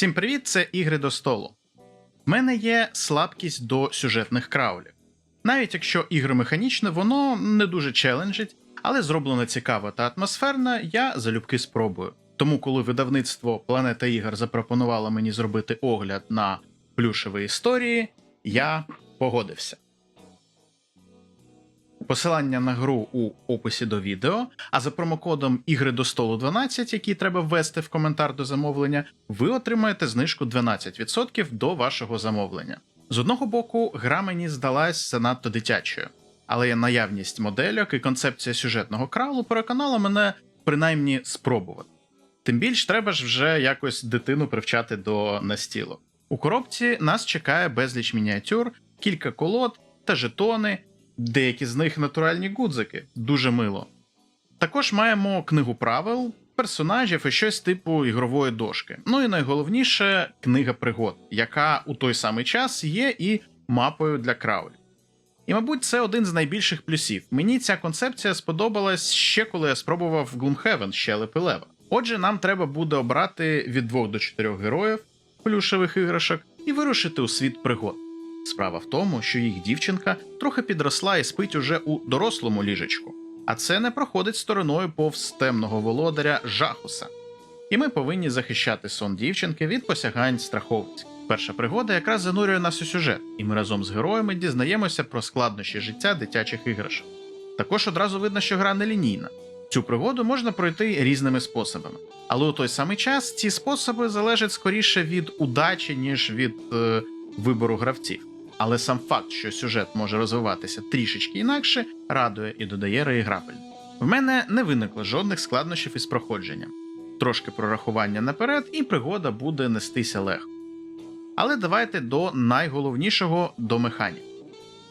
Всім привіт, це ігри до столу. В мене є слабкість до сюжетних краулів. Навіть якщо ігри механічне, воно не дуже челенджить, але зроблено цікаво та атмосферно, я залюбки спробую. Тому, коли видавництво Планета ігор запропонувало мені зробити огляд на плюшеві історії, я погодився. Посилання на гру у описі до відео, а за промокодом ігри до столу 12, який треба ввести в коментар до замовлення, ви отримаєте знижку 12% до вашого замовлення. З одного боку, гра мені здалась занадто дитячою, але наявність модельок і концепція сюжетного кралу переконала мене принаймні спробувати. Тим більш треба ж вже якось дитину привчати до настілу. У коробці нас чекає безліч мініатюр, кілька колод та жетони, деякі з них натуральні гудзики, дуже мило. Також маємо книгу правил, персонажів і щось типу ігрової дошки. Ну і найголовніше книга пригод, яка у той самий час є і мапою для крауль. І, мабуть, це один з найбільших плюсів. Мені ця концепція сподобалась ще коли я спробував Gloomhaven щелепи Лева. Отже, нам треба буде обрати від двох до чотирьох героїв плюшевих іграшок і вирушити у світ пригод. Справа в тому, що їх дівчинка трохи підросла і спить уже у дорослому ліжечку, а це не проходить стороною повз темного володаря Жахуса. І ми повинні захищати сон дівчинки від посягань страховиць. Перша пригода якраз занурює нас у сюжет, і ми разом з героями дізнаємося про складнощі життя дитячих іграшок. Також одразу видно, що гра нелінійна. Цю пригоду можна пройти різними способами, але у той самий час ці способи залежать скоріше від удачі, ніж від е, вибору гравців. Але сам факт, що сюжет може розвиватися трішечки інакше, радує і додає реіграбель. В мене не виникло жодних складнощів із проходженням. Трошки прорахування наперед, і пригода буде нестися легко. Але давайте до найголовнішого до механік.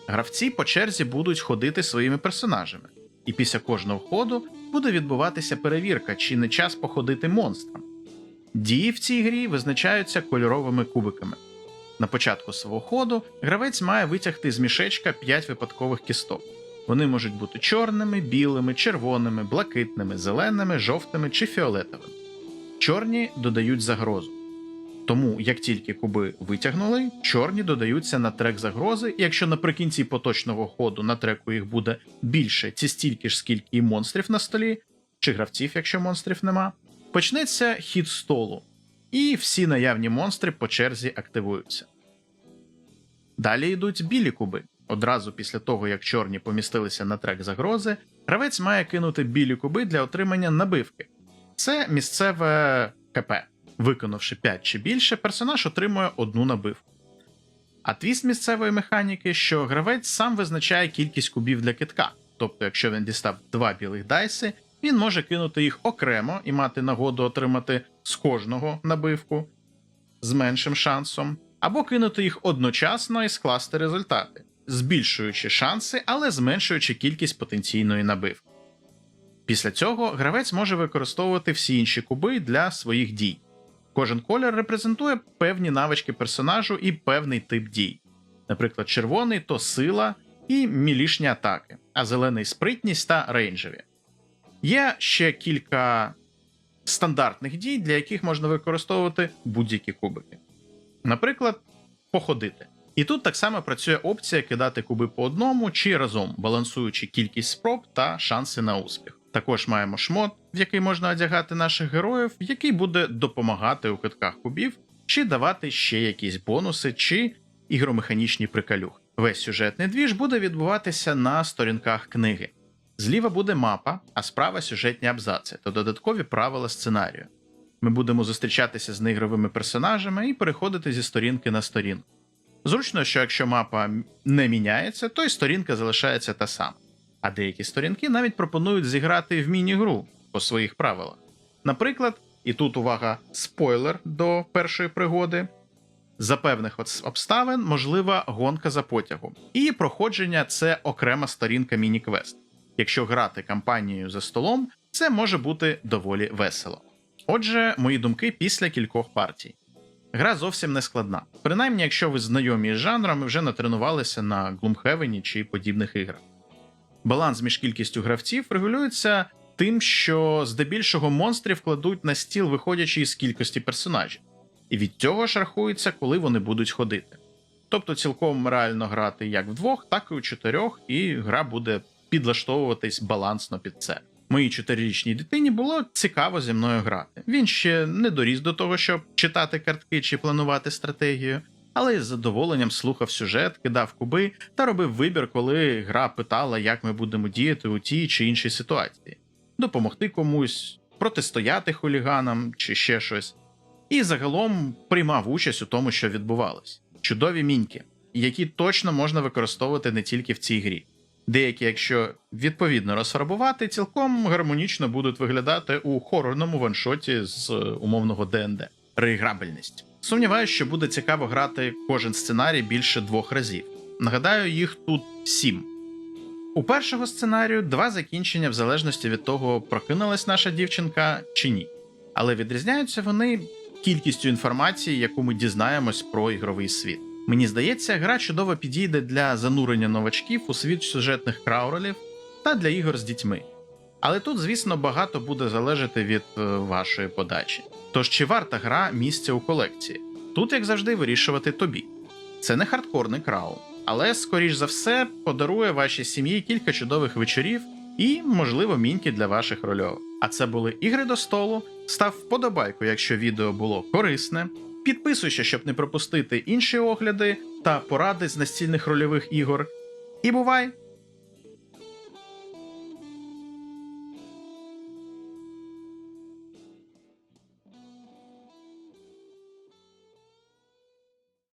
Гравці по черзі будуть ходити своїми персонажами, і після кожного ходу буде відбуватися перевірка, чи не час походити монстрам. Дії в цій грі визначаються кольоровими кубиками. На початку свого ходу гравець має витягти з мішечка 5 випадкових кісток. Вони можуть бути чорними, білими, червоними, блакитними, зеленими, жовтими чи фіолетовими. Чорні додають загрозу. Тому, як тільки куби витягнули, чорні додаються на трек загрози, і якщо наприкінці поточного ходу на треку їх буде більше, ці стільки ж скільки і монстрів на столі, чи гравців, якщо монстрів нема, почнеться хід столу, і всі наявні монстри по черзі активуються. Далі йдуть білі куби. Одразу після того, як чорні помістилися на трек загрози, гравець має кинути білі куби для отримання набивки. Це місцеве КП. Виконавши 5 чи більше, персонаж отримує одну набивку. А твіст місцевої механіки, що гравець сам визначає кількість кубів для китка. Тобто, якщо він дістав два білих дайси, він може кинути їх окремо і мати нагоду отримати з кожного набивку з меншим шансом, або кинути їх одночасно і скласти результати, збільшуючи шанси, але зменшуючи кількість потенційної набивки. Після цього гравець може використовувати всі інші куби для своїх дій. Кожен колір репрезентує певні навички персонажу і певний тип дій. Наприклад, червоний то сила і мілішні атаки, а зелений спритність та рейнджеві. Є ще кілька стандартних дій, для яких можна використовувати будь-які кубики. Наприклад, походити. І тут так само працює опція кидати куби по одному чи разом, балансуючи кількість спроб та шанси на успіх. Також маємо шмот, в який можна одягати наших героїв, який буде допомагати у китках кубів, чи давати ще якісь бонуси, чи ігромеханічні прикалюх. Весь сюжетний двіж буде відбуватися на сторінках книги. Зліва буде мапа, а справа сюжетні абзаци та додаткові правила сценарію. Ми будемо зустрічатися з неігровими персонажами і переходити зі сторінки на сторінку. Зручно, що якщо мапа не міняється, то й сторінка залишається та сама. А деякі сторінки навіть пропонують зіграти в міні-гру по своїх правилах. Наприклад, і тут увага, спойлер до першої пригоди. За певних обставин можлива гонка за потягом. І проходження це окрема сторінка міні-квест. Якщо грати кампанією за столом, це може бути доволі весело. Отже, мої думки після кількох партій. Гра зовсім не складна, принаймні, якщо ви знайомі з жанром і вже натренувалися на Gloomhaven чи подібних іграх. Баланс між кількістю гравців регулюється тим, що здебільшого монстрів кладуть на стіл, виходячи із кількості персонажів. і від цього ж рахується, коли вони будуть ходити. Тобто цілком реально грати як вдвох, так і у чотирьох, і гра буде підлаштовуватись балансно під це. Моїй чотирирічній дитині було цікаво зі мною грати. Він ще не доріс до того, щоб читати картки чи планувати стратегію, але з задоволенням слухав сюжет, кидав куби та робив вибір, коли гра питала, як ми будемо діяти у тій чи іншій ситуації, допомогти комусь, протистояти хуліганам чи ще щось. І загалом приймав участь у тому, що відбувалось. Чудові міньки, які точно можна використовувати не тільки в цій грі. Деякі, якщо відповідно розфарбувати, цілком гармонічно будуть виглядати у хорорному ваншоті з е, умовного ДНД. Реіграбельність. Сумніваюся, що буде цікаво грати кожен сценарій більше двох разів. Нагадаю, їх тут сім. У першого сценарію два закінчення в залежності від того, прокинулась наша дівчинка чи ні. Але відрізняються вони кількістю інформації, яку ми дізнаємось про ігровий світ. Мені здається, гра чудово підійде для занурення новачків у світ сюжетних краурелів та для ігор з дітьми. Але тут, звісно, багато буде залежати від е, вашої подачі. Тож чи варта гра місця у колекції? Тут, як завжди, вирішувати тобі. Це не хардкорний краул, але, скоріш за все, подарує вашій сім'ї кілька чудових вечорів і, можливо, міньки для ваших рольових. А це були ігри до столу. Став вподобайку, якщо відео було корисне. Підписуйся, щоб не пропустити інші огляди та поради з настільних рольових ігор. І бувай!